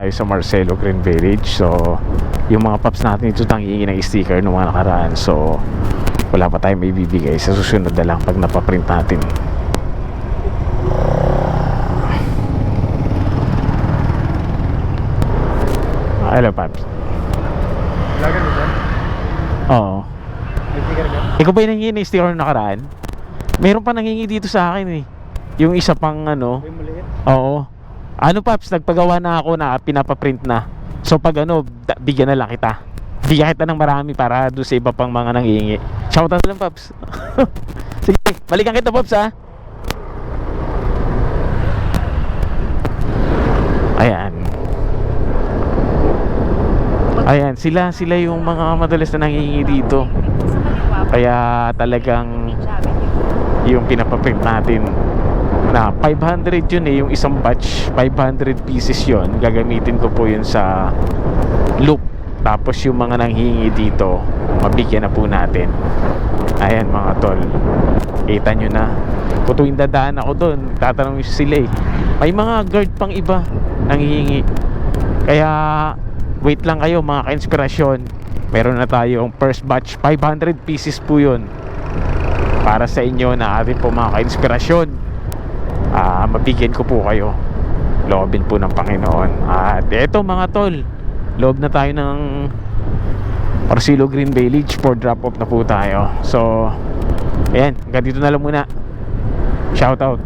tayo sa Marcelo Green Village. So, yung mga paps natin ito tangiingin ng sticker ng mga nakaraan. So, wala pa tayong may bibigay. Sa susunod na lang pag napaprint natin. Ah, Hello, paps. Vlogger mo ba? Oo. May sticker ka? Ikaw ba yung nangingi ng sticker ng nakaraan? Meron pa nangingi dito sa akin eh. Yung isa pang ano. May maliit. Oo. Ano paps, nagpagawa na ako na pinapaprint na. So pag ano, bigyan na lang kita. Bigyan kita ng marami para doon sa iba pang mga nangihingi. Shoutout lang paps. Sige, balikan kita paps ha. Ayan. Ayan, sila sila yung mga madalas na nangihingi dito. Kaya talagang yung pinapaprint natin na 500 yun eh yung isang batch. 500 pieces yun. Gagamitin ko po yun sa loop. Tapos yung mga nanghingi dito mabigyan na po natin. Ayan mga tol. Kita nyo na. Kung tuwing dadaan ako doon tatanong sila eh. May mga guard pang iba nanghihingi. Kaya wait lang kayo mga ka-inspirasyon. Meron na tayong first batch. 500 pieces po yun. Para sa inyo na atin po mga ka-inspirasyon ah mabigyan ko po kayo. Loobin po ng Panginoon. At eto mga tol loob na tayo ng Orsilo Green Village for drop off na po tayo. So ayan hanggang dito na lang muna. Shout out